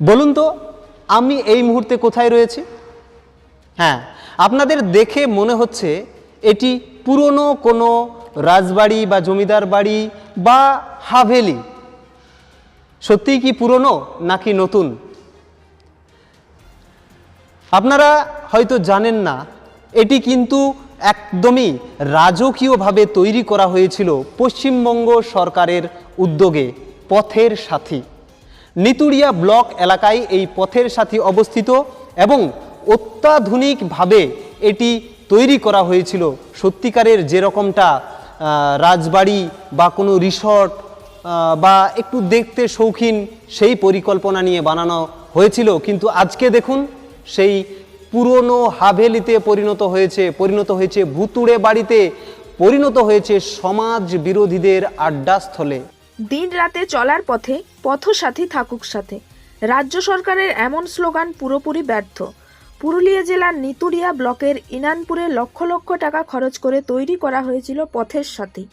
বলুন তো, আমি এই মুহূর্তে কোথায় রয়েছি? হ্যাঁ আপনাদের দেখে মনে হচ্ছে এটি পুরনো কোনো রাজবাড়ি বা জমিদার বাড়ি বা হাভেলি। সত্যিই কি পুরনো নাকি নতুন? আপনারা হয়তো জানেন না, এটি কিন্তু একদমই রাজকীয়ভাবে তৈরি করা হয়েছিল পশ্চিমবঙ্গ সরকারের উদ্যোগে, পথের সাথী। নিতুড়িয়া ব্লক এলাকায় এই পথের সাথে অবস্থিত এবং অত্যাধুনিকভাবে এটি তৈরি করা হয়েছিল। সত্যিকারের যেরকমটা রাজবাড়ি বা কোনো রিসর্ট বা একটু দেখতে শৌখিন সেই পরিকল্পনা নিয়ে বানানো হয়েছিল। কিন্তু আজকে দেখুন, সেই পুরনো হাভেলিতে পরিণত হয়েছে পরিণত হয়েছে ভুতুড়ে বাড়িতে পরিণত হয়েছে সমাজ বিরোধীদের আড্ডাস্থলে। দিন রাতে চলার পথে পথসাথী থাকুক সাথে। রাজ্য সরকারের এমন স্লোগান পুরোপুরি ব্যর্থ। পুরুলিয়া জেলার নিতুরিয়া ব্লকের ইনানপুরে লক্ষ লক্ষ টাকা খরচ করে তৈরি করা হয়েছিল পথের সাথী।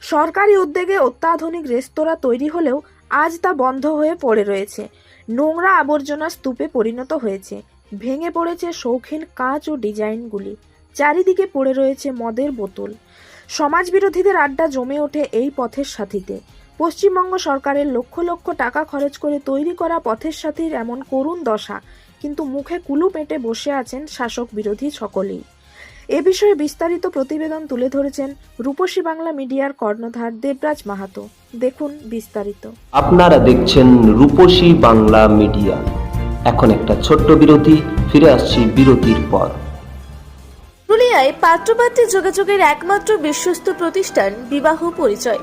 সরকারি উদ্যোগে অত্যাধুনিক রেস্তোরাঁ তৈরি হলেও আজ তা বন্ধ হয়ে পড়ে রয়েছে। নোংরা আবর্জনা স্তূপে পরিণত হয়েছে। ভেঙে পড়েছে শৌখিন কাঁচ ও ডিজাইনগুলি। চারিদিকে পড়ে রয়েছে মদের বোতল। সমাজবিরোধীদের আড্ডা জমে ওঠে এই পথের সাথীতে। পশ্চিমবঙ্গ সরকারের লক্ষ লক্ষ টাকা খরচ করে তৈরি করা পথের সাথীর এমন করুণ দশা কিন্তু মুখে কুলু পেটে বসে আছেন শাসক বিরোধী সকলেই। এ বিষয়ে বিস্তারিত প্রতিবেদন তুলে ধরেছেন রূপসী বাংলা মিডিয়ার কর্ণধার দেবরাজ মাহাতো। দেখুন বিস্তারিত। আপনারা দেখছেন রূপসী বাংলা মিডিয়া। এখন একটা ছোট্ট বিরতি ফিরে আসছি বিরতির পর। পুরুলিয়ায় পাত্রপাত্রী যোগাযোগের একমাত্র বিশ্বস্ত প্রতিষ্ঠান বিবাহ পরিচয়।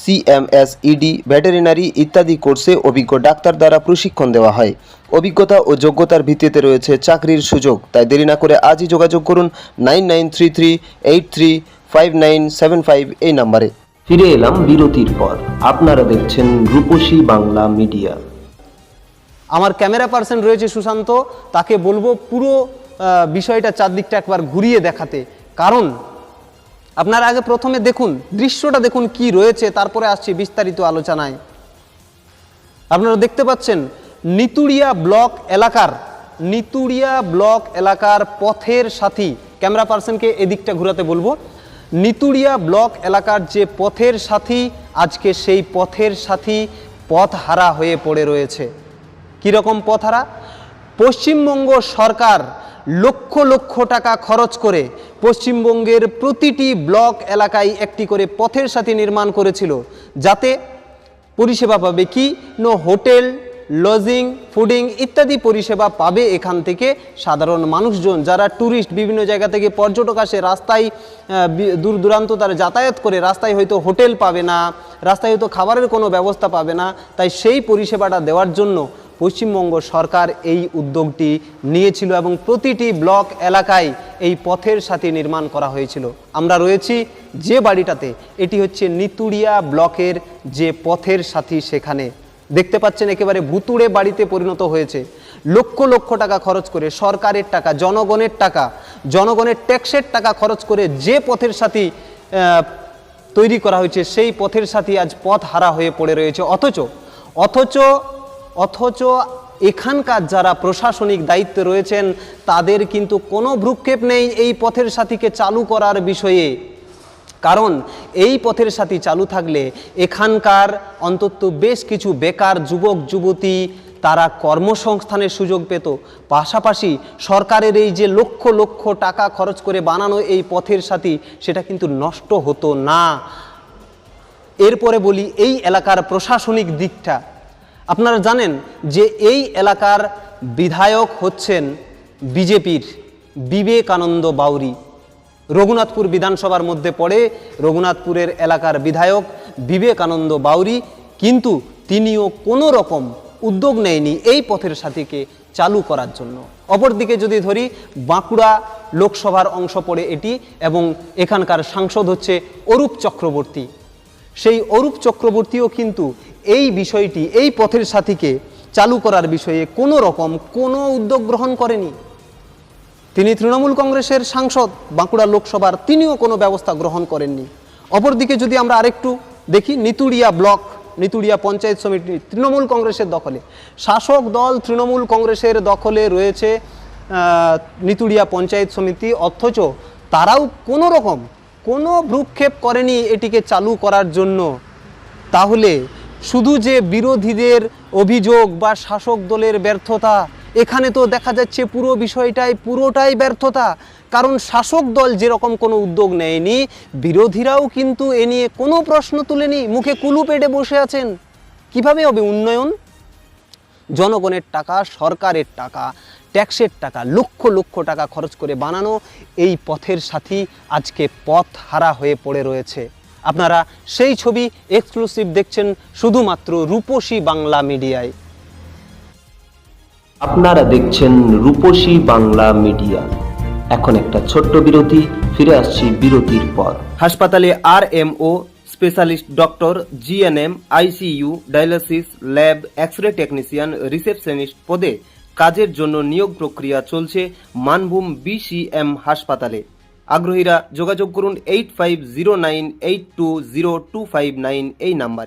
CMS ED veterinary ইত্যাদি কোর্সে অভিজ্ঞ ডাক্তার দ্বারা প্রশিক্ষণ দেওয়া হয়। অভিজ্ঞতা ও যোগ্যতার ভিত্তিতে রয়েছে চাকরির সুযোগ। তাই দেরি না করে আজই যোগাযোগ করুন nine nine three three eight three five nine seven five এই নাম্বারে। ফিরে এলাম বিরতির পর। আপনারা দেখছেন রূপসী বাংলা মিডিয়া। আমার ক্যামেরা পার্সন রয়েছে সুশান্ত। তাকে বলব পুরো বিষয়টা চারদিকটা একবার ঘুরিয়ে দেখাতে। কারণ আপনারা আগে প্রথমে দেখুন, দৃশ্যটা দেখুন কি রয়েছে, তারপরে আসছি বিস্তারিত আলোচনায়। আপনারা দেখতে পাচ্ছেন নিতুড়িয়া ব্লক এলাকার নিতুড়িয়া ব্লক এলাকার পথের সাথী, ক্যামেরা পার্সনকে এদিকটা ঘোরাতে বলব। নিতুড়িয়া ব্লক এলাকার যে পথের সাথী, আজকে সেই পথের সাথী পথ হারা হয়ে পড়ে রয়েছে। কীরকম পথহারা? পশ্চিমবঙ্গ সরকার লক্ষ লক্ষ টাকা খরচ করে পশ্চিমবঙ্গের প্রতিটি ব্লক এলাকায় একটি করে পথের সাথে নির্মাণ করেছিল, যাতে পরিষেবা পাবে কি? নো হোটেল, লজিং, ফুডিং ইত্যাদি পরিষেবা পাবে এখান থেকে সাধারণ মানুষজন, যারা ট্যুরিস্ট বিভিন্ন জায়গা থেকে পর্যটক আসে, রাস্তায় দূর দূরান্ত তারা যাতায়াত করে, রাস্তায় হয়তো হোটেল পাবে না, রাস্তায় হয়তো খাবারের কোনো ব্যবস্থা পাবে না, তাই সেই পরিষেবাটা দেওয়ার জন্য পশ্চিমবঙ্গ সরকার এই উদ্যোগটি নিয়েছিল এবং প্রতিটি ব্লক এলাকায় এই পথের সাথে নির্মাণ করা হয়েছিল। আমরা রয়েছি যে বাড়িটাতে, এটি হচ্ছে নিতুড়িয়া ব্লকের যে পথের সাথী সেখানে। দেখতে পাচ্ছেন একেবারে ভুতুড়ে বাড়িতে পরিণত হয়েছে। লক্ষ লক্ষ টাকা খরচ করে সরকারের টাকা, জনগণের টাকা, জনগণের ট্যাক্সের টাকা খরচ করে যে পথের সাথী তৈরি করা হয়েছে, সেই পথের সাথী আজ পথ হারা হয়ে পড়ে রয়েছে। অথচ অথচ অথচ এখানকার যারা প্রশাসনিক দায়িত্বে রয়েছেন, তাদের কিন্তু কোনো ভ্রুক্ষেপ নেই এই পথের সাথীকে চালু করার বিষয়ে। কারণ এই পথের সাথী চালু থাকলে এখানকার অন্তত বেশ কিছু বেকার যুবক, যুবতী তারা কর্মসংস্থানের সুযোগ পেত। পাশাপাশি সরকারের এই যে লক্ষ লক্ষ টাকা খরচ করে বানানো এই পথের সাথী, সেটা কিন্তু নষ্ট হতো না। এরপরে বলি, এই এলাকার প্রশাসনিক দিকটা। আপনারা জানেন যে এই এলাকার বিধায়ক হচ্ছেন বিজেপির বিবেকানন্দ বাউরি। রঘুনাথপুর বিধানসভার মধ্যে পড়ে রঘুনাথপুরের এলাকার বিধায়ক বিবেকানন্দ বাউরি, কিন্তু তিনিও কোনো রকম উদ্যোগ নেয়নি এই পথের সাথীকে চালু করার জন্য। অপরদিকে যদি ধরি, বাঁকুড়া লোকসভার অংশ পড়ে এটি এবং এখানকার সাংসদ হচ্ছে অরূপ চক্রবর্তী। সেই অরূপ চক্রবর্তীও কিন্তু এই বিষয়টি, এই পথের সাথীকে চালু করার বিষয়ে কোনো রকম কোনো উদ্যোগ গ্রহণ করেনি। তিনি তৃণমূল কংগ্রেসের সাংসদ, বাঁকুড়া লোকসভার তিনিও কোনো ব্যবস্থা গ্রহণ করেননি। অপরদিকে যদি আমরা আরেকটু দেখি নিতুড়িয়া ব্লক নিতুড়িয়া পঞ্চায়েত সমিতি তৃণমূল কংগ্রেসের দখলে। শাসক দল তৃণমূল কংগ্রেসের দখলে রয়েছে নিতুড়িয়া পঞ্চায়েত সমিতি, অথচ তারাও কোনো রকম কোনো ভ্রুক্ষেপ করেনি এটিকে চালু করার জন্য। তাহলে শুধু যে বিরোধীদের অভিযোগ বা শাসক দলের ব্যর্থতা, এখানে তো দেখা যাচ্ছে পুরো বিষয়টাই, পুরোটাই ব্যর্থতা। কারণ শাসক দল যেরকম কোনো উদ্যোগ নেয়নি, বিরোধীরাও কিন্তু এ নিয়ে কোনো প্রশ্ন তুলেনি। মুখে কুলু পেটে বসে আছেন। কীভাবে হবে উন্নয়ন? জনগণের টাকা, সরকারের টাকা, ট্যাক্সের টাকা, লক্ষ লক্ষ টাকা খরচ করে বানানো এই পথের সাথী আজকে পথ হারা হয়ে পড়ে রয়েছে। আপনারা সেই ছবি এক্সক্লুসিভ দেখছেন শুধুমাত্র রূপসী বাংলা মিডিয়ায়। আপনারা দেখছেন রূপসী বাংলা মিডিয়া। এখন একটা ছোট্ট বিরতি ফিরে আসছি বিরতির পর। হাসপাতালে R M O specialist doctor GNM ICU dialysis lab X ray technician receptionist পদে কাজের জন্য নিয়োগ প্রক্রিয়া চলছে মানভূম বিসিএম হাসপাতালে। আগ্রহীরা যোগাযোগ করুন eight five zero nine eight two zero two five nine এই নাম্বার।